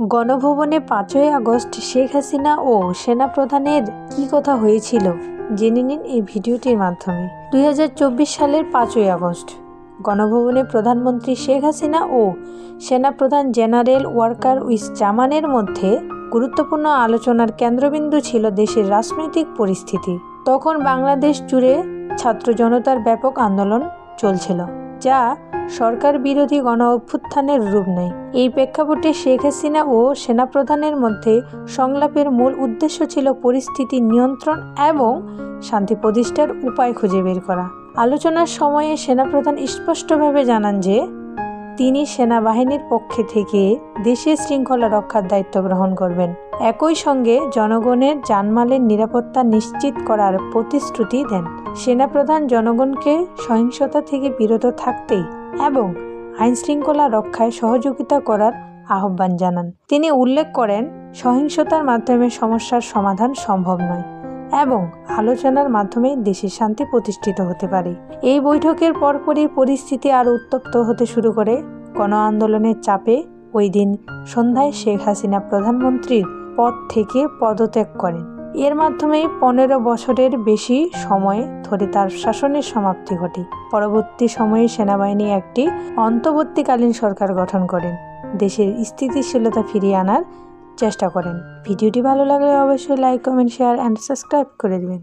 গণভবনে পাঁচই আগস্ট শেখ হাসিনা ও সেনাপ্রধানের কী কথা হয়েছিল জেনে নিন এই ভিডিওটির মাধ্যমে। দুই হাজার চব্বিশ সালের পাঁচই আগস্ট, গণভবনে প্রধানমন্ত্রী শেখ হাসিনা ও সেনাপ্রধান জেনারেল ওয়ার্কার উইস জামানের মধ্যে গুরুত্বপূর্ণ আলোচনার কেন্দ্রবিন্দু ছিল দেশের রাজনৈতিক পরিস্থিতি। তখন বাংলাদেশ জুড়ে ছাত্র জনতার ব্যাপক আন্দোলন চলছিল। যা সরকার বিরোধী গণ অভ্যুত্থানের রূপ নেয়। এই প্রেক্ষাপটে শেখ হাসিনা ও সেনাপ্রধানের মধ্যে সংলাপের মূল উদ্দেশ্য ছিল পরিস্থিতি নিয়ন্ত্রণ এবং শান্তি প্রতিষ্ঠার উপায় খুঁজে বের করা। আলোচনার সময়ে সেনাপ্রধান স্পষ্টভাবে জানান যে তিনি সেনাবাহিনীর পক্ষে থেকে দেশের শৃঙ্খলা রক্ষার দায়িত্ব গ্রহণ করবেন। একই সঙ্গে জনগণের জানমালের নিরাপত্তা নিশ্চিত করার প্রতিশ্রুতি দেন। সেনাপ্রধান জনগণকে সহিংসতা থেকে বিরত থাকতেই এবং আইন শৃঙ্খলা রক্ষায় সহযোগিতা করার আহ্বান জানান। তিনি উল্লেখ করেন, সহিংসতার মাধ্যমে সমস্যার সমাধান সম্ভব নয়। এবং আলোচনার মাধ্যমে দেশের শান্তি প্রতিষ্ঠিত হতে পারে। এই বৈঠকের পরপরই পরিস্থিতি আরও উত্তপ্ত হতে শুরু করে। গণ আন্দোলনের চাপে ওই দিন সন্ধ্যায় শেখ হাসিনা প্রধানমন্ত্রীর পদ থেকে পদত্যাগ করেন। এর মাধ্যমে পনেরো বছরের বেশি সময় ধরে তার শাসনের সমাপ্তি ঘটে। পরবর্তী সময়ে সেনাবাহিনী একটি অন্তর্বর্তীকালীন সরকার গঠন করেন। দেশের স্থিতিশীলতা ফিরিয়ে আনার চেষ্টা করেন। ভিডিওটি ভালো লাগলে অবশ্যই like comment share and subscribe করে দেবেন।